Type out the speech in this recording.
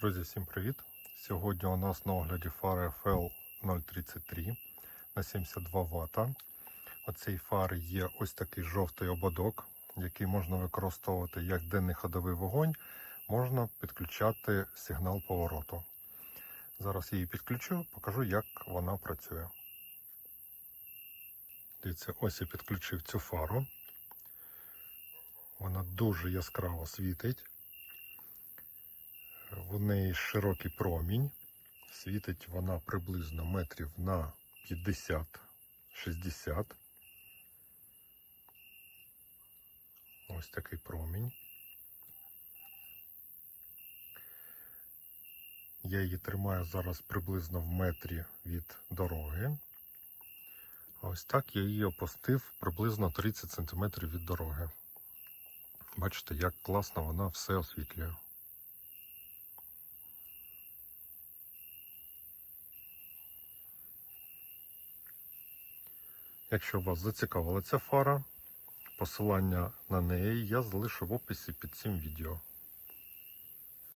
Друзі, всім привіт! Сьогодні у нас на огляді фари FL 033 на 72 Вт. У цій фари є ось такий жовтий ободок, який можна використовувати як денний ходовий вогонь, можна підключати сигнал повороту. Зараз її підключу, покажу, як вона працює. Дивіться, ось я підключив цю фару. Вона дуже яскраво світить. В неї широкий промінь. Світить вона приблизно метрів на 50-60. Ось такий промінь. Я її тримаю зараз приблизно в метрі від дороги. Ось так я її опустив приблизно 30 см від дороги. Бачите, як класно вона все освітлює. Якщо вас зацікавила ця фара, посилання на неї я залишу в описі під цим відео.